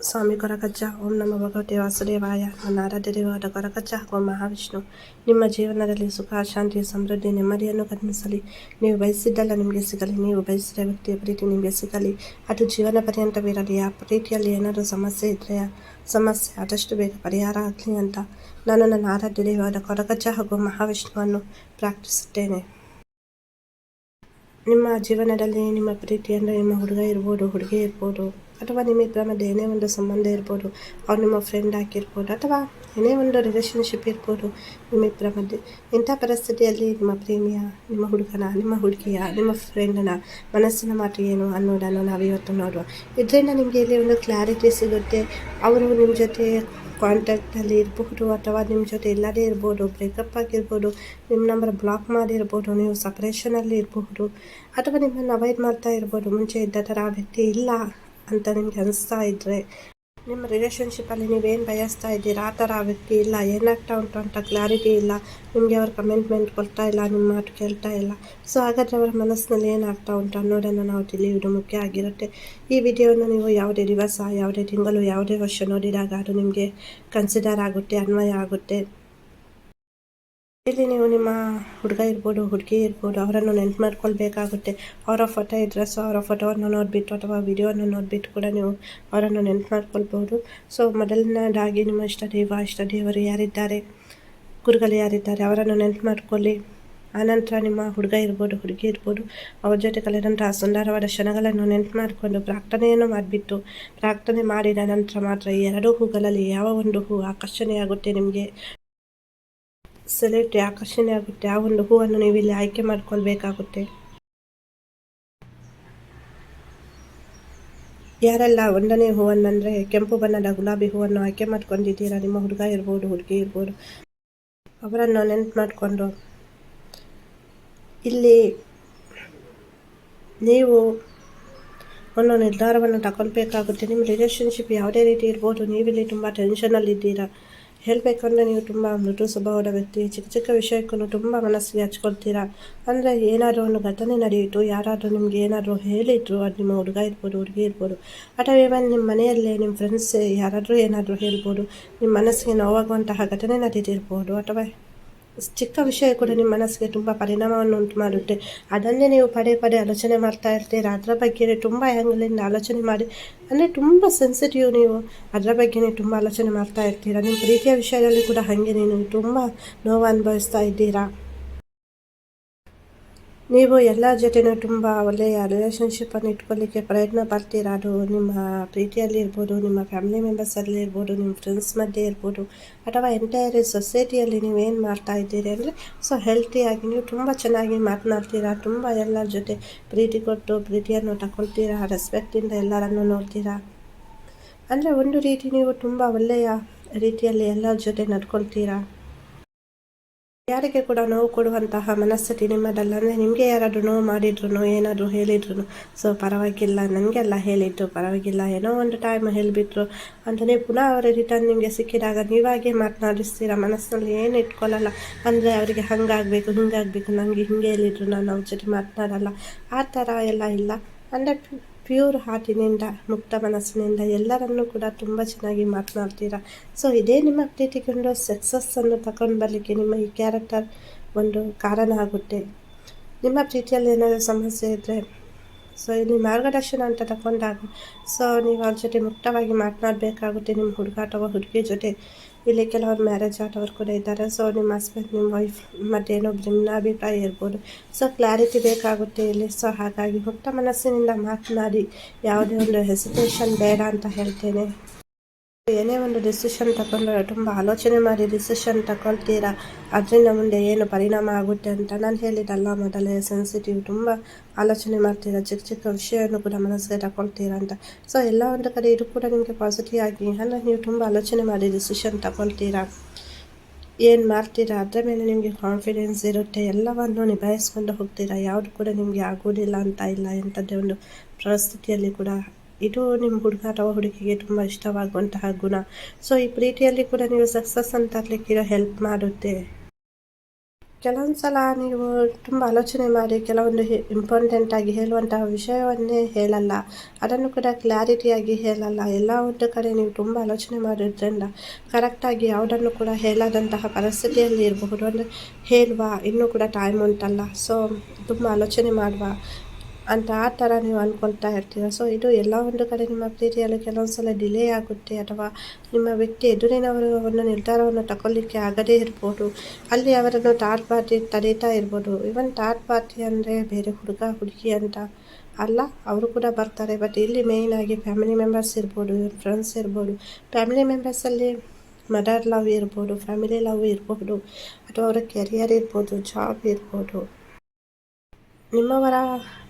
ಸ್ವಾಮಿ ಕೊರಗಜ್ಜ ಓಂ ನಮ ಭಗವತೆ ವಾಸುದೇವಾಯ ನನ್ನ ಆರಾಧ್ಯ ಕೊರಗಜ್ಜ ಹಾಗೂ ಮಹಾವಿಷ್ಣು ನಿಮ್ಮ ಜೀವನದಲ್ಲಿ ಸುಖ ಶಾಂತಿ ಸಮೃದ್ಧಿ ನೆಮ್ಮದಿಯನ್ನು ಗಮನಿಸಲಿ ನೀವು ಬಯಸಿದ್ದಲ್ಲ ನಿಮಗೆ ಸಿಗಲಿ ನೀವು ಬಯಸಿದ ವ್ಯಕ್ತಿಯ ಪ್ರೀತಿ ನಿಮಗೆ ಸಿಗಲಿ ಅದು ಜೀವನ ಪರ್ಯಂತವಿರಲಿ ಆ ಪ್ರೀತಿಯಲ್ಲಿ ಏನಾದರೂ ಸಮಸ್ಯೆ ಇದ್ದರೆ ಸಮಸ್ಯೆ ಆದಷ್ಟು ಬೇಗ ಪರಿಹಾರ ಆಗಲಿ ಅಂತ ನಾನು ನನ್ನ ಆರಾಧ್ಯ ದೇವರಾದ ಕೊರಗಜ್ಜ ಹಾಗೂ ಮಹಾವಿಷ್ಣುವನ್ನು ಪ್ರಾರ್ಥಿಸುತ್ತೇನೆ ನಿಮ್ಮ ಜೀವನದಲ್ಲಿ ನಿಮ್ಮ ಪ್ರೀತಿ ನಿಮ್ಮ ಹುಡುಗ ಇರ್ಬೋದು ಹುಡುಗಿ ಇರ್ಬೋದು ಅಥವಾ ನಿಮ್ಮಿಬ್ಬರ ಮಧ್ಯೆ ಏನೇ ಒಂದು ಸಂಬಂಧ ಇರ್ಬೋದು, ಅವ್ರು ನಿಮ್ಮ ಫ್ರೆಂಡ್ ಆಗಿರ್ಬೋದು, ಅಥವಾ ಏನೇ ಒಂದು ರಿಲೇಷನ್ಶಿಪ್ ಇರ್ಬೋದು ನಿಮ್ಮಿಬ್ಬರ ಮಧ್ಯೆ, ಇಂಥ ಪರಿಸ್ಥಿತಿಯಲ್ಲಿ ನಿಮ್ಮ ಪ್ರೇಮಿಯ, ನಿಮ್ಮ ಹುಡುಗನ, ನಿಮ್ಮ ಹುಡುಗಿಯ, ನಿಮ್ಮ ಫ್ರೆಂಡನ ಮನಸ್ಸಿನ ಮಾತು ಏನು ಅನ್ನೋದನ್ನು ನಾವು ಇವತ್ತು ನೋಡುವ. ಇದರಿಂದ ನಿಮಗೆ ಇಲ್ಲಿ ಒಂದು ಕ್ಲಾರಿಟಿ ಸಿಗುತ್ತೆ. ಅವರು ನಿಮ್ಮ ಜೊತೆ ಕಾಂಟ್ಯಾಕ್ಟಲ್ಲಿ ಇರಬಹುದು ಅಥವಾ ನಿಮ್ಮ ಜೊತೆ ಇಲ್ಲದೇ ಇರ್ಬೋದು ಬ್ರೇಕಪ್ ಆಗಿರ್ಬೋದು ನಿಮ್ಮ ನಂಬರ್ ಬ್ಲಾಕ್ ಮಾಡಿರ್ಬೋದು, ನೀವು ಸಪ್ರೇಷನಲ್ಲಿ ಇರಬಹುದು, ಅಥವಾ ನಿಮ್ಮನ್ನು ಅವಾಯ್ಡ್ ಮಾಡ್ತಾ ಇರ್ಬೋದು, ಮುಂಚೆ ಇದ್ದ ಥರ ವ್ಯಕ್ತಿ ಇಲ್ಲ ಅಂತ ನಿಮ್ಗೆ ಅನಿಸ್ತಾ ಇದ್ದರೆ ನಿಮ್ಮ ರಿಲೇಷನ್ಶಿಪ್ಪಲ್ಲಿ ನೀವೇನು ಬಯಸ್ತಾ ಇದ್ದೀರಾ? ಆ ಥರ ವ್ಯಕ್ತಿ ಇಲ್ಲ. ಏನಾಗ್ತಾ ಉಂಟು ಅಂತ ಕ್ಲಾರಿಟಿ ಇಲ್ಲ. ನಿಮಗೆ ಅವ್ರ ಕಮೆಂಟ್ಮೆಂಟ್ ಕೊಡ್ತಾ ಇಲ್ಲ ನಿಮ್ಮ ಮಾತು ಕೇಳ್ತಾ ಇಲ್ಲ. ಸೊ ಹಾಗಾದರೆ ಅವರ ಮನಸ್ಸಿನಲ್ಲಿ ಏನಾಗ್ತಾ ಉಂಟು ಅನ್ನೋದನ್ನು ನಾವು ತಿಳಿಯುವುದು ಮುಖ್ಯ ಆಗಿರುತ್ತೆ. ಈ ವಿಡಿಯೋನ ನೀವು ಯಾವುದೇ ದಿವಸ, ಯಾವುದೇ ತಿಂಗಳು, ಯಾವುದೇ ವರ್ಷ ನೋಡಿದಾಗ ಅದು ನಿಮಗೆ ಕನ್ಸಿಡರ್ ಆಗುತ್ತೆ, ಅನ್ವಯ ಆಗುತ್ತೆ. ಇಲ್ಲಿ ನೀವು ನಿಮ್ಮ ಹುಡುಗ ಇರ್ಬೋದು, ಹುಡುಗಿ ಇರ್ಬೋದು, ಅವರನ್ನು ನೆನ್ಪು ಮಾಡ್ಕೊಳ್ಬೇಕಾಗುತ್ತೆ. ಅವರ ಫೋಟೋ ಇದ್ದರೆ ಸೊ ಅವರ ಫೋಟೋವನ್ನು ನೋಡಿಬಿಟ್ಟು ಅಥವಾ ವಿಡಿಯೋವನ್ನು ನೋಡಿಬಿಟ್ಟು ಕೂಡ ನೀವು ಅವರನ್ನು ನೆನ್ಪು ಮಾಡ್ಕೊಳ್ಬೋದು. ಸೊ ಮೊದಲನೇದಾಗಿ ನಿಮ್ಮ ಇಷ್ಟ ದೇವ, ಇಷ್ಟ ದೇವರು ಯಾರಿದ್ದಾರೆ? ಗುರುಗಳು ಯಾರಿದ್ದಾರೆ? ಅವರನ್ನು ನೆನ್ಪು ಮಾಡ್ಕೊಳ್ಳಿ. ಆನಂತರ ನಿಮ್ಮ ಹುಡುಗ ಇರ್ಬೋದು, ಹುಡುಗಿ ಇರ್ಬೋದು, ಅವ್ರ ಜೊತೆ ಕಳೆದಂತಹ ಸುಂದರವಾದ ಕ್ಷಣಗಳನ್ನು ನೆನ್ಪು ಮಾಡಿಕೊಂಡು ಪ್ರಾರ್ಥನೆಯನ್ನು ಮಾಡಿಬಿಟ್ಟು, ಪ್ರಾರ್ಥನೆ ಮಾಡಿದ ನಂತರ ಮಾತ್ರ ಈ ಎರಡೂ ಹೂಗಳಲ್ಲಿ ಯಾವ ಒಂದು ಹೂ ಆಕರ್ಷಣೆಯಾಗುತ್ತೆ ನಿಮಗೆ? ಸೆಲೆಕ್ಟ್ ಆಕರ್ಷಣೆ ಆಗುತ್ತೆ. ಆ ಒಂದು ಹೂವನ್ನು ನೀವು ಇಲ್ಲಿ ಆಯ್ಕೆ ಮಾಡ್ಕೊಳ್ಬೇಕಾಗುತ್ತೆ. ಯಾರೆಲ್ಲ ಒಂದನೇ ಹೂವನ್ನು ಅಂದರೆ ಕೆಂಪು ಬಣ್ಣದ ಗುಲಾಬಿ ಹೂವನ್ನು ಆಯ್ಕೆ ಮಾಡ್ಕೊಂಡಿದ್ದೀರಾ? ನಿಮ್ಮ ಹುಡುಗ ಇರ್ಬೋದು, ಹುಡುಗಿ ಇರ್ಬೋದು. ಅವರನ್ನು ನೆನ್ಪು ಮಾಡಿಕೊಂಡು. ಇಲ್ಲಿ ನೀವು ಒಂದು ನಿರ್ಧಾರವನ್ನು ತಗೊಳ್ಬೇಕಾಗುತ್ತೆ. ನಿಮ್ಮ ರಿಲೇಷನ್ಶಿಪ್ ಯಾವುದೇ ರೀತಿ ಇರ್ಬೋದು. ನೀವಿಲ್ಲಿ ತುಂಬ ಟೆನ್ಷನಲ್ಲಿದ್ದೀರಾ ಹೇಳಬೇಕಂದ್ರೆ ನೀವು ತುಂಬ ಮೃದು ಸ್ವಭಾವದ ವ್ಯಕ್ತಿ, ಚಿಕ್ಕ ಚಿಕ್ಕ ವಿಷಯಕ್ಕೂ ತುಂಬ ಮನಸ್ಸಿಗೆ ಹಚ್ಕೊಳ್ತೀರಾ? ಅಂದರೆ ಏನಾದರೂ ಒಂದು ಘಟನೆ ನಡೆಯಿತು, ಯಾರಾದರೂ ನಿಮ್ಗೆ ಏನಾದರೂ ಹೇಳಿದ್ರು, ಅದು ನಿಮ್ಮ ಹುಡುಗ ಇರ್ಬೋದು, ಹುಡುಗಿ ಇರ್ಬೋದು, ಅಥವಾ ಇವನ್ ನಿಮ್ಮ ಮನೆಯಲ್ಲೇ ನಿಮ್ಮ ಫ್ರೆಂಡ್ಸ್ ಯಾರಾದರೂ ಏನಾದರೂ ಹೇಳ್ಬೋದು, ನಿಮ್ಮ ಮನಸ್ಸಿಗೆ ನೋವಾಗುವಂತಹ ಘಟನೆ ನಡೆದಿರ್ಬೋದು ಅಥವಾ ಚಿಕ್ಕ ವಿಷಯ ಕೂಡ ನಿಮ್ಮ ಮನಸ್ಸಿಗೆ ತುಂಬ ಪರಿಣಾಮವನ್ನು ಉಂಟು ಮಾಡುತ್ತೆ. ಅದನ್ನೇ ನೀವು ಪದೇ ಪದೇ ಆಲೋಚನೆ ಮಾಡ್ತಾ ಇರ್ತೀರಾ. ಅದರ ಬಗ್ಗೆ ತುಂಬ ಆ್ಯಂಗಲಿಂದ ಆಲೋಚನೆ ಮಾಡಿ. ಅಂದರೆ ತುಂಬ ಸೆನ್ಸಿಟಿವ್ ನೀವು. ಅದರ ಬಗ್ಗೆ ತುಂಬ ಆಲೋಚನೆ ಮಾಡ್ತಾ ಇರ್ತೀರಾ. ನಿಮ್ಮ ಪ್ರೀತಿಯ ವಿಷಯದಲ್ಲಿ ಕೂಡ ಹಾಗೆ ನೀವು ತುಂಬ ನೋವು ಅನುಭವಿಸ್ತಾ ಇದ್ದೀರಾ. ನೀವು ಎಲ್ಲ ಜೊತೆನೂ ತುಂಬ ಒಳ್ಳೆಯ ರಿಲೇಷನ್ಶಿಪ್ಪನ್ನು ಇಟ್ಕೊಳ್ಳಿಕ್ಕೆ ಪ್ರಯತ್ನ ಪಡ್ತೀರಾ? ಅದು ನಿಮ್ಮ ಪ್ರೀತಿಯಲ್ಲಿ ಇರ್ಬೋದು, ನಿಮ್ಮ ಫ್ಯಾಮಿಲಿ ಮೆಂಬರ್ಸಲ್ಲಿ ಇರ್ಬೋದು, ನಿಮ್ಮ ಫ್ರೆಂಡ್ಸ್ ಮಧ್ಯೆ ಇರ್ಬೋದು, ಅಥವಾ ಎಂಟೈರ್ ಸೊಸೈಟಿಯಲ್ಲಿ ನೀವೇನು ಮಾಡ್ತಾ ಇದ್ದೀರಿ ಅಂದರೆ ಸೊ ಹೆಲ್ತಿಯಾಗಿ ನೀವು ತುಂಬ ಚೆನ್ನಾಗಿ ಮಾತನಾಡ್ತೀರಾ, ತುಂಬ ಎಲ್ಲರ ಜೊತೆ ಪ್ರೀತಿ ಕೊಟ್ಟು ಪ್ರೀತಿಯನ್ನು ತಗೊಳ್ತೀರಾ ರೆಸ್ಪೆಕ್ಟಿಂದ ಎಲ್ಲರನ್ನು ನೋಡ್ತೀರಾ? ಅಂದರೆ ಒಂದು ರೀತಿ ನೀವು ತುಂಬ ಒಳ್ಳೆಯ ರೀತಿಯಲ್ಲಿ ಎಲ್ಲರ ಜೊತೆ ನಡ್ಕೊಳ್ತೀರಾ? ಯಾರಿಗೆ ಕೂಡ ನೋವು ಕೊಡುವಂತಹ ಮನಸ್ಥಿತಿ ನಿಮ್ಮದಲ್ಲ. ಅಂದರೆ ನಿಮಗೆ ಯಾರಾದರೂ ನೋವು ಮಾಡಿದ್ರು ಏನಾದರೂ ಹೇಳಿದ್ರು ಸೊ ಪರವಾಗಿಲ್ಲ ನನಗೆಲ್ಲ ಹೇಳಿದ್ರು, ಪರವಾಗಿಲ್ಲ. ಏನೋ ಒಂದು ಟೈಮ್ ಹೇಳಿಬಿಟ್ರು ಅಂತಲೇ ಪುನಃ ಅವರ ರಿಟರ್ನ್ ನಿಮಗೆ ಸಿಕ್ಕಿದಾಗ ನೀವಾಗೇ ಮಾತನಾಡಿಸ್ತೀರ? ಮನಸ್ಸಿನಲ್ಲಿ ಏನು ಇಟ್ಕೊಳ್ಳಲ್ಲ ಅಂದರೆ ಅವರಿಗೆ ಹಂಗಾಗಬೇಕು, ಹಿಂಗಾಗಬೇಕು ನನಗೆ ಹಿಂಗೆ ಹೇಳಿದ್ರು, ನಾನು ಅವ್ರ ಜೊತೆ ಮಾತನಾಡಲ್ಲ. ಆ ಥರ ಎಲ್ಲ ಇಲ್ಲ. ಅಂದರೆ ಪ್ಯೂರ್ ಹಾರ್ಟಿನಿಂದ ಮುಕ್ತ ಮನಸ್ಸಿನಿಂದ ಎಲ್ಲರನ್ನೂ ಕೂಡ ತುಂಬ ಚೆನ್ನಾಗಿ ಮಾತನಾಡ್ತೀರಾ? ಸೊ ಇದೇ ನಿಮ್ಮ ಪ್ರೀತಿಗೊಂಡು ಸಕ್ಸಸ್ಸನ್ನು ತಗೊಂಡು ಬರಲಿಕ್ಕೆ ನಿಮ್ಮ ಈ ಕ್ಯಾರೆಕ್ಟರ್ ಒಂದು ಕಾರಣ ಆಗುತ್ತೆ. ನಿಮ್ಮ ಪ್ರೀತಿಯಲ್ಲಿ ಏನಾದರೂ ಸಮಸ್ಯೆ ಇದ್ದರೆ ಸೊ ಇಲ್ಲಿ ಮಾರ್ಗದರ್ಶನ ಅಂತ ತಗೊಂಡಾಗ ಸೊ ನೀವು ಅವ್ರ ಜೊತೆ ಮುಕ್ತವಾಗಿ ಮಾತನಾಡಬೇಕಾಗುತ್ತೆ ನಿಮ್ಮ ಹುಡುಗ ಅಥವಾ ಹುಡುಗಿ ಜೊತೆ. ಇಲ್ಲಿ ಕೆಲವರು ಮ್ಯಾರೇಜ್ ಆಟೋರು ಕೂಡ ಇದ್ದಾರೆ. ಸೊ ನಿಮ್ಮ ಹಸ್ಬೆಂಡ್ ನಿಮ್ಮ ವೈಫ್ ಮತ್ತು ಏನೊಬ್ಬರು ಅಭಿಪ್ರಾಯ ಇರ್ಬೋದು ಸೊ ಕ್ಲಾರಿಟಿ ಬೇಕಾಗುತ್ತೆ ಇಲ್ಲಿ. ಸೊ ಹಾಗಾಗಿ ಮುಕ್ತ ಮನಸ್ಸಿನಿಂದ ಮಾತನಾಡಿ, ಯಾವುದೇ ಒಂದು ಹೆಸಿಟೇಷನ್ ಬೇಡ ಅಂತ ಹೇಳ್ತೇನೆ. ಏನೇ ಒಂದು ಡಿಸಿಷನ್ ತಗೊಂಡ್ರೆ ತುಂಬ ಆಲೋಚನೆ ಮಾಡಿ ಡಿಸಿಷನ್ ತಗೊಳ್ತೀರಾ? ಅದರಿಂದ ಮುಂದೆ ಏನು ಪರಿಣಾಮ ಆಗುತ್ತೆ ಅಂತ ನಾನು ಹೇಳಿದ್ದಲ್ಲ ಮೊದಲೇ ಸೆನ್ಸಿಟಿವ್ ತುಂಬ ಆಲೋಚನೆ ಮಾಡ್ತೀರಾ? ಚಿಕ್ಕ ಚಿಕ್ಕ ವಿಷಯವನ್ನು ಕೂಡ ಮನಸ್ಸಿಗೆ ತಗೊಳ್ತೀರಾ ಅಂತ. ಸೊ ಎಲ್ಲ ಒಂದು ಕಡೆ ಇದು ಕೂಡ ನಿಮಗೆ ಪಾಸಿಟಿವ್ ಆಗಿ, ಅಂದರೆ ನೀವು ತುಂಬ ಆಲೋಚನೆ ಮಾಡಿ ಡಿಸಿಷನ್ ತಗೊಳ್ತೀರಾ? ಏನು ಮಾಡ್ತೀರಾ? ಅದರ ಮೇಲೆ ನಿಮಗೆ ಕಾನ್ಫಿಡೆನ್ಸ್ ಇರುತ್ತೆ. ಎಲ್ಲವನ್ನು ನಿಭಾಯಿಸ್ಕೊಂಡು ಹೋಗ್ತೀರಾ? ಯಾವುದು ಕೂಡ ನಿಮಗೆ ಆಗೋದಿಲ್ಲ ಅಂತ ಇಲ್ಲ ಎಂಥದ್ದೇ ಒಂದು ಪರಿಸ್ಥಿತಿಯಲ್ಲಿ ಕೂಡ ಇದು ನಿಮ್ಮ ಹುಡುಗ ಅಥವಾ ಹುಡುಗಿಗೆ ತುಂಬ ಇಷ್ಟವಾಗುವಂತಹ ಗುಣ. ಸೊ ಈ ಪ್ರೀತಿಯಲ್ಲಿ ಕೂಡ ನೀವು ಸಕ್ಸಸ್ ಅಂತ ತರಲಿಕ್ಕಿರೋ ಹೆಲ್ಪ್ ಮಾಡುತ್ತೆ. ಕೆಲವೊಂದು ಸಲ ನೀವು ತುಂಬ ಆಲೋಚನೆ ಮಾಡಿ, ಕೆಲವೊಂದು ಇಂಪಾರ್ಟೆಂಟ್ ಆಗಿ ಹೇಳುವಂತಹ ವಿಷಯವನ್ನೇ ಹೇಳಲ್ಲ. ಅದನ್ನು ಕೂಡ ಕ್ಲಾರಿಟಿಯಾಗಿ ಹೇಳಲ್ಲ. ಎಲ್ಲ ಒಂದು ಕಡೆ ನೀವು ತುಂಬ ಆಲೋಚನೆ ಮಾಡೋದ್ರಿಂದ ಕರೆಕ್ಟಾಗಿ ಯಾವುದನ್ನು ಕೂಡ ಹೇಳದಂತಹ ಪರಿಸ್ಥಿತಿಯಲ್ಲಿ ಇರಬಹುದು. ಅಂದರೆ ಹೇಳುವ ಇನ್ನೂ ಕೂಡ ಟೈಮ್ ಉಂಟಲ್ಲ. ಸೊ ತುಂಬ ಆಲೋಚನೆ ಮಾಡುವ. ಅಂತ ಆ ಥರ ನೀವು ಅಂದ್ಕೊಳ್ತಾ ಇರ್ತೀರ. ಸೊ ಇದು ಎಲ್ಲ ಒಂದು ಕಡೆ ನಿಮ್ಮ ಪ್ರೀತಿಯಲ್ಲಿ ಕೆಲವೊಂದು ಸಲ ಡಿಲೇ ಆಗುತ್ತೆ ಅಥವಾ ನಿಮ್ಮ ವ್ಯಕ್ತಿ ಎದುರಿನವರು ಒಂದು ನಿರ್ಧಾರವನ್ನು ತಗೊಳ್ಳಿಕ್ಕೆ ಆಗದೇ ಇರ್ಬೋದು. ಅಲ್ಲಿ ಅವರನ್ನು ಥರ್ಡ್ ಪಾರ್ಟಿ ತಡೀತಾ ಇರ್ಬೋದು. ಇವನ್ ಥರ್ಡ್ ಪಾರ್ಟಿ ಅಂದರೆ ಬೇರೆ ಹುಡುಗ, ಹುಡುಗಿ ಅಂತ ಅಲ್ಲ, ಅವರು ಕೂಡ ಬರ್ತಾರೆ. ಬಟ್ ಇಲ್ಲಿ ಮೇಯ್ನ್ ಆಗಿ ಫ್ಯಾಮಿಲಿ ಮೆಂಬರ್ಸ್ ಇರ್ಬೋದು ಫ್ರೆಂಡ್ಸ್ ಇರ್ಬೋದು. ಫ್ಯಾಮಿಲಿ ಮೆಂಬರ್ಸಲ್ಲಿ ಮದರ್ ಲವ್ ಇರ್ಬೋದು ಫ್ಯಾಮಿಲಿ ಲವ್ ಇರ್ಬೋದು, ಅಥವಾ ಅವರ ಕೆರಿಯರ್ ಇರ್ಬೋದು ಜಾಬ್ ಇರ್ಬೋದು. ನಿಮ್ಮವರ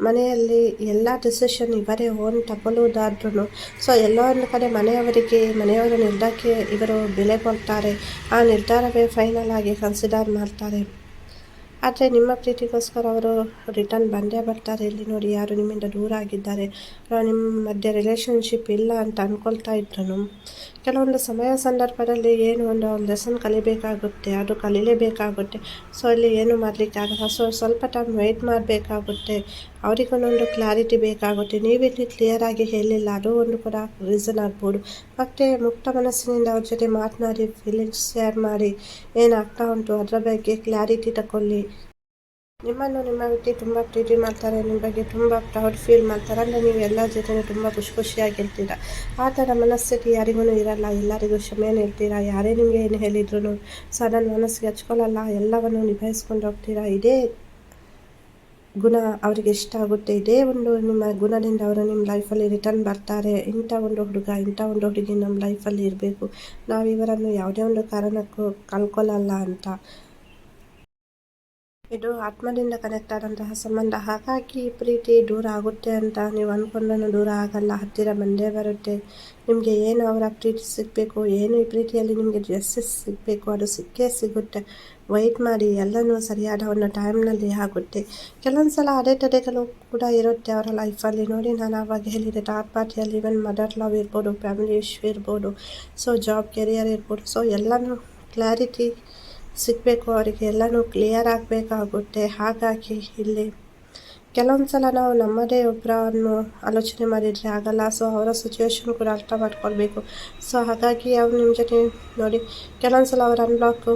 ಮನೆಯಲ್ಲಿ ಎಲ್ಲ ಡಿಸಿಷನ್ ಇವರೇ ಓನ್ ತಗೊಳ್ಳುವುದಾದ್ರೂ ಸೊ ಎಲ್ಲ ಕಡೆ ಮನೆಯವರಿಗೆ, ಮನೆಯವರ ನಿರ್ಧಾರಕ್ಕೆ ಇವರು ಬೆಲೆ ಕೊಡ್ತಾರೆ. ಆ ನಿರ್ಧಾರವೇ ಫೈನಲ್ ಆಗಿ ಕನ್ಸಿಡರ್ ಮಾಡ್ತಾರೆ. ಆದರೆ ನಿಮ್ಮ ಪ್ರೀತಿಗೋಸ್ಕರ ಅವರು ರಿಟರ್ನ್ ಬಂದೇ ಬರ್ತಾರೆ. ಇಲ್ಲಿ ನೋಡಿ ಯಾರು ನಿಮ್ಮಿಂದ ದೂರ ಆಗಿದ್ದಾರೆ. ನಿಮ್ಮ ಮಧ್ಯೆ ರಿಲೇಷನ್ಶಿಪ್ ಇಲ್ಲ ಅಂತ ಅಂದ್ಕೊಳ್ತಾ ಇದ್ರು ಕೆಲವೊಂದು ಸಮಯ ಸಂದರ್ಭದಲ್ಲಿ ಏನು ಒಂದು ಲೆಸನ್ ಕಲಿಬೇಕಾಗುತ್ತೆ, ಅದು ಕಲೀಲೇಬೇಕಾಗುತ್ತೆ. ಸೊ ಅಲ್ಲಿ ಏನು ಮಾಡಲಿಕ್ಕಾಗಲ್ಲ. ಸೊ ಸ್ವಲ್ಪ ಟೈಮ್ ವೆಯ್ಟ್ ಮಾಡಬೇಕಾಗುತ್ತೆ. ಅವರಿಗೊಂದೊಂದು ಕ್ಲಾರಿಟಿ ಬೇಕಾಗುತ್ತೆ. ನೀವಿಲ್ಲಿ ಕ್ಲಿಯರಾಗಿ ಹೇಳಿಲ್ಲ, ಅದು ಒಂದು ಕೂಡ ರೀಸನ್ ಆಗ್ಬೋದು. ಮತ್ತು ಮುಕ್ತ ಮನಸ್ಸಿನಿಂದ ಅವ್ರ ಜೊತೆ ಮಾತನಾಡಿ ಫೀಲಿಂಗ್ಸ್ ಶೇರ್ ಮಾಡಿ, ಏನಾಗ್ತಾ ಉಂಟು ಅದರ ಬಗ್ಗೆ ಕ್ಲಾರಿಟಿ ತಗೊಳ್ಳಿ ನಿಮ್ಮನ್ನು ನಿಮ್ಮ ವ್ಯಕ್ತಿ ತುಂಬ ಪ್ರೀತಿ ಮಾಡ್ತಾರೆ, ನಿಮ್ಮ ಬಗ್ಗೆ ತುಂಬ ಪ್ರೌಡ್ ಫೀಲ್ ಮಾಡ್ತಾರೆ, ಅಂದರೆ ನೀವು ಎಲ್ಲ ಜೊತೆ ತುಂಬ ಖುಷಿ ಖುಷಿಯಾಗಿರ್ತೀರ. ಆ ಥರ ಮನಸ್ಥಿತಿ ಯಾರಿಗೂ ಇರಲ್ಲ, ಎಲ್ಲರಿಗೂ ಕ್ಷಮೆಯನ್ನು ಇರ್ತೀರ ಯಾರೇ ನಿಮಗೆ ಏನು ಹೇಳಿದ್ರು ಸಡನ್ ಮನಸ್ಸಿಗೆ ಹಚ್ಕೊಳ್ಳಲ್ಲ, ಎಲ್ಲವನ್ನು ನಿಭಾಯಿಸ್ಕೊಂಡು ಹೋಗ್ತೀರಾ? ಇದೇ ಗುಣ ಅವರಿಗೆ ಇಷ್ಟ ಆಗುತ್ತೆ. ಇದೇ ಒಂದು ನಿಮ್ಮ ಗುಣದಿಂದ ಅವರು ನಿಮ್ಮ ಲೈಫಲ್ಲಿ ರಿಟರ್ನ್ ಬರ್ತಾರೆ. ಇಂಥ ಒಂದು ಹುಡುಗ, ಇಂಥ ಒಂದು ಹುಡುಗಿ ನಮ್ಮ ಲೈಫಲ್ಲಿ ಇರಬೇಕು. ನಾವು ಇವರನ್ನು ಯಾವುದೇ ಒಂದು ಕಾರಣಕ್ಕೂ ಕಳ್ಕೊಳ್ಳಲ್ಲ ಅಂತ ಇದು ಆತ್ಮದಿಂದ ಕನೆಕ್ಟ್ ಆದಂತಹ ಸಂಬಂಧ. ಹಾಗಾಗಿ ಪ್ರೀತಿ ದೂರ ಆಗುತ್ತೆ ಅಂತ ನೀವು ಅಂದ್ಕೊಂಡೂ ದೂರ ಆಗಲ್ಲ, ಹತ್ತಿರ ಬಂದೇ ಬರುತ್ತೆ. ನಿಮಗೆ ಏನು ಅವರ ಪ್ರೀತಿ ಸಿಗಬೇಕು, ಏನು ಈ ಪ್ರೀತಿಯಲ್ಲಿ ನಿಮಗೆ ಜಸ್ಟಿಸ್ ಸಿಗಬೇಕು, ಅದು ಸಿಕ್ಕೇ ಸಿಗುತ್ತೆ. ವೆಯ್ಟ್ ಮಾಡಿ, ಎಲ್ಲನೂ ಸರಿಯಾದ ಒಂದು ಟೈಮ್ನಲ್ಲಿ ಆಗುತ್ತೆ. ಕೆಲವೊಂದು ಸಲ ಅಡೆತಡೆಗಳು ಕೂಡ ಇರುತ್ತೆ ಅವರ ಲೈಫಲ್ಲಿ ನೋಡಿ, ನಾನು ಆವಾಗ ಹೇಳಿದೆ ಟಾಪ್ ಪಾರ್ಟಿಯಲ್ಲಿ ಇವನ್ ಮದರ್ ಲವ್ ಇರ್ಬೋದು ಫ್ಯಾಮಿಲಿ ಇಶ್ಯೂ ಇರ್ಬೋದು ಸೊ ಜಾಬ್ ಕೆರಿಯರ್ ಇರ್ಬೋದು ಸೊ ಎಲ್ಲನೂ ಕ್ಲಾರಿಟಿ ಸಿಗಬೇಕು ಅವರಿಗೆ ಎಲ್ಲನೂ ಕ್ಲಿಯರ್ ಆಗಬೇಕಾಗುತ್ತೆ. ಹಾಗಾಗಿ ಇಲ್ಲಿ ಕೆಲವೊಂದು ಸಲ ನಾವು ನಮ್ಮದೇ ಒಬ್ಬರನ್ನು ಆಲೋಚನೆ ಮಾಡಿದರೆ ಆಗಲ್ಲ. ಸೊ ಅವರ ಸಿಚುವೇಶನ್ ಕೂಡ ಅರ್ಥ ಮಾಡ್ಕೊಳ್ಬೇಕು. ಸೊ ಹಾಗಾಗಿ ಅವ್ರು ನಿಮ್ಮ ಜೊತೆ ನೋಡಿ ಕೆಲವೊಂದು ಸಲ ಅವ್ರು ಅನ್ಲಾಕ್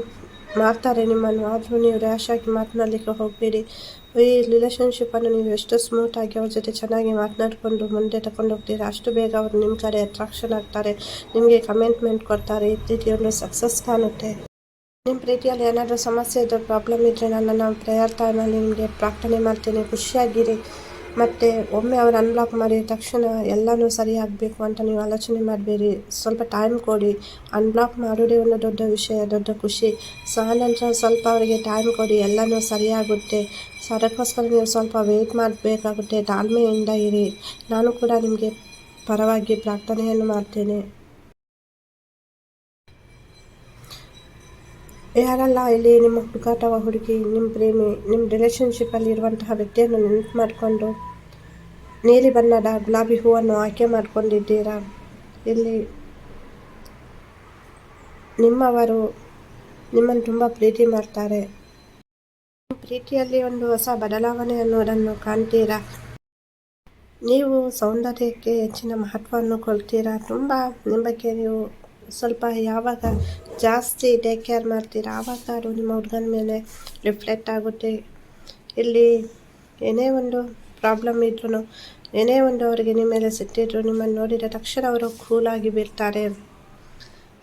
ಮಾಡ್ತಾರೆ ನಿಮ್ಮನ್ನು. ಆದರೂ ನೀವು ರ್ಯಾಶ್ ಆಗಿ ಮಾತನಾಡಲಿಕ್ಕೆ ಹೋಗಬೇಡಿ. ಈ ರಿಲೇಷನ್ಶಿಪ್ಪನ್ನು ನೀವು ಎಷ್ಟು ಸ್ಮೂತಾಗಿ ಅವ್ರ ಜೊತೆ ಚೆನ್ನಾಗಿ ಮಾತನಾಡಿಕೊಂಡು ಮುಂದೆ ತಗೊಂಡು ಹೋಗ್ತೀರಾ? ಅಷ್ಟು ಬೇಗ ಅವರು ನಿಮ್ಮ ಕಡೆ ಅಟ್ರಾಕ್ಷನ್ ಆಗ್ತಾರೆ. ನಿಮಗೆ ಕಮೆಂಟ್ಮೆಂಟ್ ಕೊಡ್ತಾರೆ. ಈ ಒಂದು ಸಕ್ಸಸ್ ಕಾಣುತ್ತೆ. ನಿಮ್ಮ ಪ್ರೀತಿಯಲ್ಲಿ ಏನಾದರೂ ಸಮಸ್ಯೆ ಇದ್ದರೆ ಪ್ರಾಬ್ಲಮ್ ಇದ್ದರೆ ನನ್ನನ್ನು ಪ್ರೇಯರ್ ಟೈಮಲ್ಲಿ ನಿಮಗೆ ಪ್ರಾರ್ಥನೆ ಮಾಡ್ತೇನೆ. ಖುಷಿಯಾಗಿರಿ. ಮತ್ತು ಒಮ್ಮೆ ಅವ್ರು ಅನ್ಲಾಕ್ ಮಾಡಿದ ತಕ್ಷಣ ಎಲ್ಲನೂ ಸರಿಯಾಗಬೇಕು ಅಂತ ನೀವು ಆಲೋಚನೆ ಮಾಡಬೇಡಿ. ಸ್ವಲ್ಪ ಟೈಮ್ ಕೊಡಿ. ಅನ್ಲಾಕ್ ಮಾಡೋದೇ ಒಂದು ದೊಡ್ಡ ವಿಷಯ, ದೊಡ್ಡ ಖುಷಿ. ಸೊ ಆನಂತರ ಸ್ವಲ್ಪ ಅವರಿಗೆ ಟೈಮ್ ಕೊಡಿ. ಎಲ್ಲನೂ ಸರಿಯಾಗುತ್ತೆ. ಸೊ ಅದಕ್ಕೋಸ್ಕರ ನೀವು ಸ್ವಲ್ಪ ವೆಯ್ಟ್ ಮಾಡಬೇಕಾಗುತ್ತೆ. ತಾಳ್ಮೆಯಿಂದ ಇರಿ. ನಾನು ಕೂಡ ನಿಮಗೆ ಪರವಾಗಿ ಪ್ರಾರ್ಥನೆಯನ್ನು ಮಾಡ್ತೇನೆ. ಯಾರಲ್ಲ ಇಲ್ಲಿ ನಿಮ್ಮ ಹುಡುಗ ಅಥವಾ ಹುಡುಗಿ, ನಿಮ್ಮ ಪ್ರೇಮಿ, ನಿಮ್ಮ ರಿಲೇಷನ್ಶಿಪ್ಪಲ್ಲಿ ಇರುವಂತಹ ವ್ಯಕ್ತಿಯನ್ನು ನೆನಪು ಮಾಡಿಕೊಂಡು ನೀಲಿ ಬಣ್ಣದ ಗುಲಾಬಿ ಹೂವನ್ನು ಆಯ್ಕೆ ಮಾಡಿಕೊಂಡಿದ್ದೀರಾ? ಇಲ್ಲಿ ನಿಮ್ಮವರು ನಿಮ್ಮನ್ನು ತುಂಬ ಪ್ರೀತಿ ಮಾಡ್ತಾರೆ. ಪ್ರೀತಿಯಲ್ಲಿ ಒಂದು ಹೊಸ ಬದಲಾವಣೆ ಅನ್ನೋದನ್ನು ಕಾಣ್ತೀರಾ? ನೀವು ಸೌಂದರ್ಯಕ್ಕೆ ಹೆಚ್ಚಿನ ಮಹತ್ವವನ್ನು ಕೊಡ್ತೀರಾ ತುಂಬ, ನಿಮ್ಮ ಬಗ್ಗೆ ನೀವು ಸ್ವಲ್ಪ ಯಾವಾಗ ಜಾಸ್ತಿ ಟೇಕ್ ಕೇರ್ ಮಾಡ್ತೀರ? ಆವಾಗ ಅದು ನಿಮ್ಮ ಹುಡುಗನ ಮೇಲೆ ರಿಫ್ಲೆಕ್ಟ್ ಆಗುತ್ತೆ. ಇಲ್ಲಿ ಏನೇ ಒಂದು ಪ್ರಾಬ್ಲಮ್ ಇದ್ರೂ ಏನೇ ಒಂದು ಅವರಿಗೆ ನಿಮ್ಮ ಮೇಲೆ ಸಿಟ್ಟಿದ್ರು, ನಿಮ್ಮನ್ನು ನೋಡಿದ ತಕ್ಷಣ ಅವರು ಕೂಲಾಗಿ ಬೀಳ್ತಾರೆ.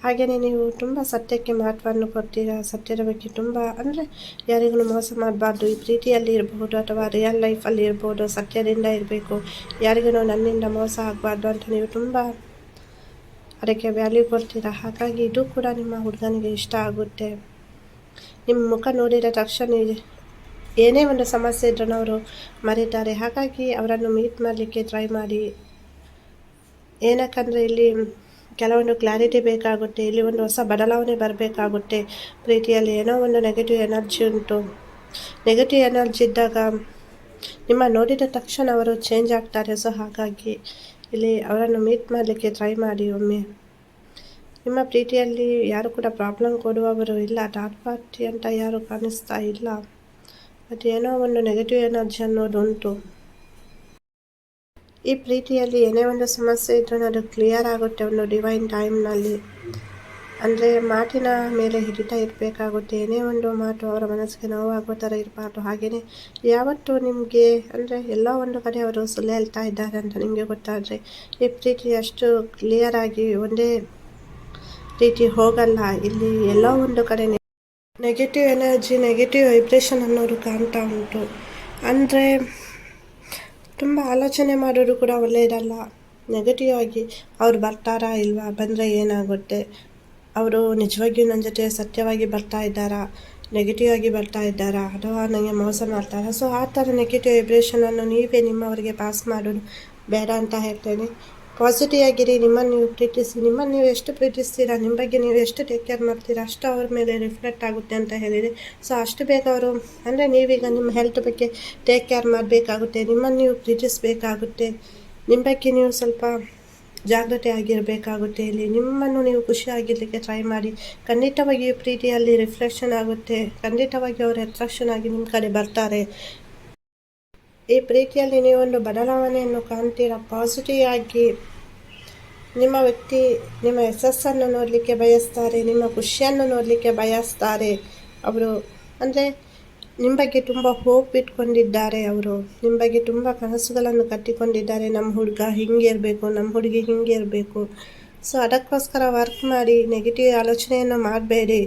ಹಾಗೆಯೇ ನೀವು ತುಂಬ ಸತ್ಯಕ್ಕೆ ಮಹತ್ವವನ್ನು ಕೊಡ್ತೀರಾ? ಸತ್ಯದ ಬಗ್ಗೆ ತುಂಬ, ಅಂದರೆ ಯಾರಿಗೂ ಮೋಸ ಮಾಡಬಾರ್ದು. ಈ ಪ್ರೀತಿಯಲ್ಲಿ ಇರಬಹುದು ಅಥವಾ ರಿಯಲ್ ಲೈಫಲ್ಲಿ ಇರ್ಬೋದು, ಸತ್ಯದಿಂದ ಇರಬೇಕು. ಯಾರಿಗೂ ನನ್ನಿಂದ ಮೋಸ ಆಗಬಾರ್ದು ಅಂತ ನೀವು ತುಂಬ ಅದಕ್ಕೆ ವ್ಯಾಲ್ಯೂ ಕೊಡ್ತೀರಾ? ಹಾಗಾಗಿ ಇದು ಕೂಡ ನಿಮ್ಮ ಹುಡುಗನಿಗೆ ಇಷ್ಟ ಆಗುತ್ತೆ. ನಿಮ್ಮ ಮುಖ ನೋಡಿದ ತಕ್ಷಣ ಏನೇ ಒಂದು ಸಮಸ್ಯೆ ಇದ್ರೂ ಅವರು ಮರೀತಾರೆ. ಹಾಗಾಗಿ ಅವರನ್ನು ಮೀಟ್ ಮಾಡಲಿಕ್ಕೆ ಟ್ರೈ ಮಾಡಿ. ಏನಕ್ಕಂದರೆ ಇಲ್ಲಿ ಕೆಲವೊಂದು ಕ್ಲಾರಿಟಿ ಬೇಕಾಗುತ್ತೆ. ಇಲ್ಲಿ ಒಂದು ಹೊಸ ಬದಲಾವಣೆ ಬರಬೇಕಾಗುತ್ತೆ. ಪ್ರೀತಿಯಲ್ಲಿ ಏನೋ ಒಂದು ನೆಗೆಟಿವ್ ಎನರ್ಜಿ ಉಂಟು. ನೆಗೆಟಿವ್ ಎನರ್ಜಿ ಇದ್ದಾಗ ನಿಮ್ಮ ನೋಡಿದ ತಕ್ಷಣ ಅವರು ಚೇಂಜ್ ಆಗ್ತಾರೆ. ಸೊ ಹಾಗಾಗಿ ಇಲ್ಲಿ ಅವರನ್ನು ಮೀಟ್ ಮಾಡಲಿಕ್ಕೆ ಟ್ರೈ ಮಾಡಿ ಒಮ್ಮೆ. ನಿಮ್ಮ ಪ್ರೀತಿಯಲ್ಲಿ ಯಾರು ಕೂಡ ಪ್ರಾಬ್ಲಮ್ ಕೊಡುವವರು ಇಲ್ಲ. ಡಾಟ್ ಪಾರ್ಟಿ ಅಂತ ಯಾರು ಕಾಣಿಸ್ತಾ ಇಲ್ಲ. ಮತ್ತು ಏನೋ ಒಂದು ನೆಗೆಟಿವ್ ಎನರ್ಜಿ ಅನ್ನೋದು ಉಂಟು ಈ ಪ್ರೀತಿಯಲ್ಲಿ ಏನೇ ಒಂದು ಸಮಸ್ಯೆ ಇದ್ರೂ ಅದು ಕ್ಲಿಯರ್ ಆಗುತ್ತೆ ಒಂದು ಡಿವೈನ್ ಟೈಮ್ನಲ್ಲಿ ಅಂದರೆ ಮಾತಿನ ಮೇಲೆ ಹಿಡಿತಾ ಇರಬೇಕಾಗುತ್ತೆ ಏನೇ ಒಂದು ಮಾತು ಅವರ ಮನಸ್ಸಿಗೆ ನೋವಾಗೋ ಥರ ಇರಬಾರ್ದು. ಹಾಗೆಯೇ ಯಾವತ್ತು ನಿಮಗೆ ಅಂದರೆ ಎಲ್ಲ ಒಂದು ಕಡೆ ಅವರು ಸುಳ್ಳು ಹೇಳ್ತಾ ಇದ್ದಾರೆ ಅಂತ ನಿಮಗೆ ಗೊತ್ತಾದರೆ ಈ ಪ್ರೀತಿ ಅಷ್ಟು ಕ್ಲಿಯರ್ ಆಗಿ ಒಂದೇ ರೀತಿ ಹೋಗಲ್ಲ. ಇಲ್ಲಿ ಎಲ್ಲ ಒಂದು ಕಡೆ ನೆಗೆಟಿವ್ ಎನರ್ಜಿ ನೆಗೆಟಿವ್ ವೈಬ್ರೇಷನ್ ಅನ್ನೋದು ಕಾಣ್ತಾ ಉಂಟು. ಅಂದರೆ ತುಂಬ ಆಲೋಚನೆ ಮಾಡೋರು ಕೂಡ ಒಳ್ಳೆಯದಲ್ಲ. ನೆಗೆಟಿವ್ ಆಗಿ ಅವ್ರು ಬರ್ತಾರಾ ಇಲ್ವಾ? ಬಂದರೆ ಏನಾಗುತ್ತೆ? ಅವರು ನಿಜವಾಗಿಯೂ ನನ್ನ ಜೊತೆ ಸತ್ಯವಾಗಿ ಬರ್ತಾ ಇದ್ದಾರಾ? ನೆಗೆಟಿವ್ ಆಗಿ ಬರ್ತಾ ಇದ್ದಾರಾ? ಅಥವಾ ನನಗೆ ಮೋಸ ಮಾಡ್ತಾರಾ? ಸೊ ಆ ಥರ ನೆಗೆಟಿವ್ ವೈಬ್ರೇಷನನ್ನು ನೀವೇ ನಿಮ್ಮವರಿಗೆ ಪಾಸ್ ಮಾಡೋದು ಬೇಡ ಅಂತ ಹೇಳ್ತೇನೆ. ಪಾಸಿಟಿವ್ ಆಗಿರಿ, ನಿಮ್ಮನ್ನು ನೀವು ಪ್ರೀತಿಸಿ, ನಿಮ್ಮನ್ನು ನೀವು ಎಷ್ಟು ಪ್ರೀತಿಸ್ತೀರಾ, ನಿಮ್ಮ ಬಗ್ಗೆ ನೀವು ಎಷ್ಟು ಟೇಕ್ ಕೇರ್ ಮಾಡ್ತೀರಾ, ಅಷ್ಟು ಅವ್ರ ಮೇಲೆ ರಿಫ್ಲೆಕ್ಟ್ ಆಗುತ್ತೆ ಅಂತ ಹೇಳಿದೆ. ಸೊ ಅಷ್ಟು ಬೇಗ ಅವರು, ಅಂದರೆ ನೀವೀಗ ನಿಮ್ಮ ಹೆಲ್ತ್ ಬಗ್ಗೆ ಟೇಕ್ ಕೇರ್ ಮಾಡಬೇಕಾಗುತ್ತೆ, ನಿಮ್ಮನ್ನು ನೀವು ಪ್ರೀತಿಸಬೇಕಾಗುತ್ತೆ. ನಿಮ್ಮ ಬಗ್ಗೆ ನೀವು ಸ್ವಲ್ಪ ಜಾಗ್ರತೆ ಆಗಿರಬೇಕಾಗುತ್ತೆ. ಇಲ್ಲಿ ನಿಮ್ಮನ್ನು ನೀವು ಖುಷಿಯಾಗಿರಲಿಕ್ಕೆ ಟ್ರೈ ಮಾಡಿ. ಖಂಡಿತವಾಗಿಯೂ ಪ್ರೀತಿಯಲ್ಲಿ ರಿಫ್ಲೆಕ್ಷನ್ ಆಗುತ್ತೆ. ಖಂಡಿತವಾಗಿ ಅವರು ಅಟ್ರಾಕ್ಷನ್ ಆಗಿ ನಿಮ್ಮ ಕಡೆ ಬರ್ತಾರೆ. ಈ ಪ್ರೀತಿಯಲ್ಲಿ ನೀವೊಂದು ಬದಲಾವಣೆಯನ್ನು ಕಾಣ್ತೀರಾ? ಪಾಸಿಟಿವ್ ಆಗಿ ನಿಮ್ಮ ವ್ಯಕ್ತಿ ನಿಮ್ಮ ಯಶಸ್ಸನ್ನು ನೋಡಲಿಕ್ಕೆ ಬಯಸ್ತಾರೆ. ನಿಮ್ಮ ಖುಷಿಯನ್ನು ನೋಡಲಿಕ್ಕೆ ಬಯಸ್ತಾರೆ. ಅವರು ಅಂದರೆ ನಿಮ್ಮ ಬಗ್ಗೆ ತುಂಬ ಹೋಪ್ ಇಟ್ಕೊಂಡಿದ್ದಾರೆ ಅವರು. ನಿಮ್ಮ ಬಗ್ಗೆ ತುಂಬ ಕನಸುಗಳನ್ನು ಕಟ್ಟಿಕೊಂಡಿದ್ದಾರೆ. ನಮ್ಮ ಹುಡುಗ ಹಿಂಗೆ ಇರಬೇಕು, ನಮ್ಮ ಹುಡುಗಿ ಹಿಂಗೆ ಇರಬೇಕು. ಸೊ ಅದಕ್ಕೋಸ್ಕರ ವರ್ಕ್ ಮಾಡಿ ನೆಗೆಟಿವ್ ಆಲೋಚನೆಯನ್ನು ಮಾಡಬೇಡಿ.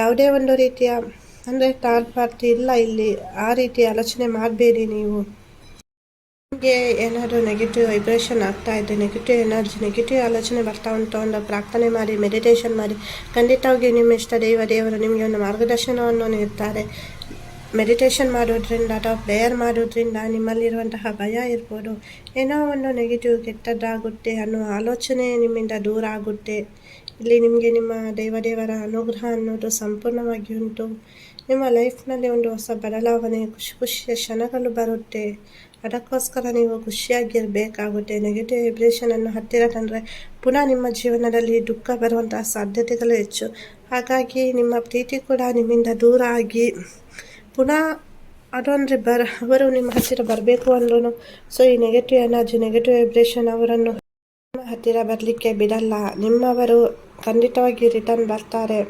ಯಾವುದೇ ಒಂದು ರೀತಿಯ, ಅಂದರೆ ಥರ್ಡ್ ಪಾರ್ಟಿ ಇಲ್ಲ ಇಲ್ಲಿ, ಆ ರೀತಿ ಆಲೋಚನೆ ಮಾಡಬೇಡಿ ನೀವು. ನಿಮಗೆ ಏನಾದರೂ ನೆಗೆಟಿವ್ ವೈಬ್ರೇಷನ್ ಆಗ್ತಾ ಇದೆ ನೆಗೆಟಿವ್ ಎನರ್ಜಿ ನೆಗೆಟಿವ್ ಆಲೋಚನೆ ಬರ್ತಾ ಉಂಟು ಒಂದು ಪ್ರಾರ್ಥನೆ ಮಾಡಿ ಮೆಡಿಟೇಷನ್ ಮಾಡಿ ಖಂಡಿತವಾಗಿ ನಿಮ್ಮ ಇಷ್ಟ ದೇವ ದೇವರು ನಿಮಗೆ ಒಂದು ಮಾರ್ಗದರ್ಶನವನ್ನು ನೀಡ್ತಾರೆ. ಮೆಡಿಟೇಷನ್ ಮಾಡೋದ್ರಿಂದ ಅಥವಾ ಪ್ರೇಯರ್ ಮಾಡೋದ್ರಿಂದ ನಿಮ್ಮಲ್ಲಿರುವಂತಹ ಭಯ ಇರ್ಬೋದು. ಏನೋ ಒಂದು ನೆಗೆಟಿವ್ ಕೆಟ್ಟದ್ದಾಗುತ್ತೆ ಅನ್ನೋ ಆಲೋಚನೆ ನಿಮ್ಮಿಂದ ದೂರ ಆಗುತ್ತೆ. ಇಲ್ಲಿ ನಿಮಗೆ ನಿಮ್ಮ ದೇವದೇವರ ಅನುಗ್ರಹ ಅನ್ನೋದು ಸಂಪೂರ್ಣವಾಗಿ ಉಂಟು. ನಿಮ್ಮ ಲೈಫ್ನಲ್ಲಿ ಒಂದು ಹೊಸ ಬದಲಾವಣೆ, ಖುಷಿ ಖುಷಿಯ ಕ್ಷಣಗಳು ಬರುತ್ತೆ. ಅದಕ್ಕೋಸ್ಕರ ನೀವು ಖುಷಿಯಾಗಿರಬೇಕಾಗುತ್ತೆ. ನೆಗೆಟಿವ್ ವೈಬ್ರೇಷನನ್ನು ಹತ್ತಿರ ತಂದರೆ ಪುನಃ ನಿಮ್ಮ ಜೀವನದಲ್ಲಿ ದುಃಖ ಬರುವಂತಹ ಸಾಧ್ಯತೆಗಳು ಹೆಚ್ಚು. ಹಾಗಾಗಿ ನಿಮ್ಮ ಪ್ರೀತಿ ಕೂಡ ನಿಮ್ಮಿಂದ ದೂರ ಆಗಿ ಪುನಃ ಅದು ಅಂದರೆ ಬರ, ಅವರು ನಿಮ್ಮ ಹತ್ತಿರ ಬರಬೇಕು ಅಂದ್ರೂ ಸೊ ಈ ನೆಗೆಟಿವ್ ಎನರ್ಜಿ ನೆಗೆಟಿವ್ ವೈಬ್ರೇಷನ್ ಅವರನ್ನು ನಿಮ್ಮ ಹತ್ತಿರ ಬರಲಿಕ್ಕೆ ಬಿಡಲ್ಲ. ನಿಮ್ಮವರು ಖಂಡಿತವಾಗಿ ರಿಟರ್ನ್ ಬರ್ತಾರೆ.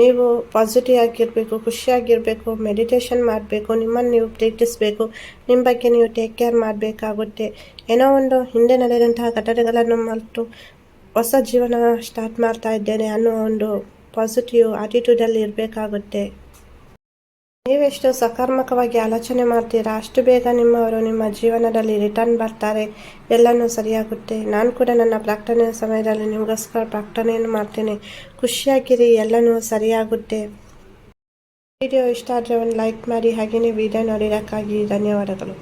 ನೀವು ಪಾಸಿಟಿವ್ ಆಗಿರಬೇಕು, ಖುಷಿಯಾಗಿರಬೇಕು ಮೆಡಿಟೇಷನ್ ಮಾಡಬೇಕು, ನಿಮ್ಮನ್ನು ನೀವು ಪ್ರೀತಿಸಬೇಕು, ನಿಮ್ಮ ಬಗ್ಗೆ ನೀವು ಟೇಕ್ ಕೇರ್ ಮಾಡಬೇಕಾಗುತ್ತೆ. ಏನೋ ಒಂದು ಹಿಂದೆ ನಡೆದಂತಹ ಘಟನೆಗಳನ್ನು ಮತ್ತು ಹೊಸ ಜೀವನ ಸ್ಟಾರ್ಟ್ ಮಾಡ್ತಾ ಇದ್ದೇನೆ ಅನ್ನೋ ಒಂದು ಪಾಸಿಟಿವ್ ಆಟಿಟ್ಯೂಡಲ್ಲಿ ಇರಬೇಕಾಗುತ್ತೆ. ನೀವೆಷ್ಟು ಸಕಾರಾತ್ಮಕವಾಗಿ ಆಲೋಚನೆ ಮಾಡ್ತೀರಾ, ಅಷ್ಟು ಬೇಗ ನಿಮ್ಮವರು ನಿಮ್ಮ ಜೀವನದಲ್ಲಿ ರಿಟರ್ನ್ ಬರ್ತಾರೆ, ಎಲ್ಲನೂ ಸರಿಯಾಗುತ್ತೆ. ನಾನು ಕೂಡ ನನ್ನ ಪ್ರಾರ್ಥನೆ ಸಮಯದಲ್ಲಿ ನಿಮಗೋಸ್ಕರ ಪ್ರಾರ್ಥನೆಯನ್ನು ಮಾಡ್ತೇನೆ. ಖುಷಿಯಾಗಿರಿ, ಎಲ್ಲನೂ ಸರಿಯಾಗುತ್ತೆ. ವಿಡಿಯೋ ಇಷ್ಟ ಆದರೆ ಒಂದು ಲೈಕ್ ಮಾಡಿ ಹಾಗೆಯೇ ವಿಡಿಯೋ ನೋಡಿರೋಕ್ಕಾಗಿ ಧನ್ಯವಾದಗಳು.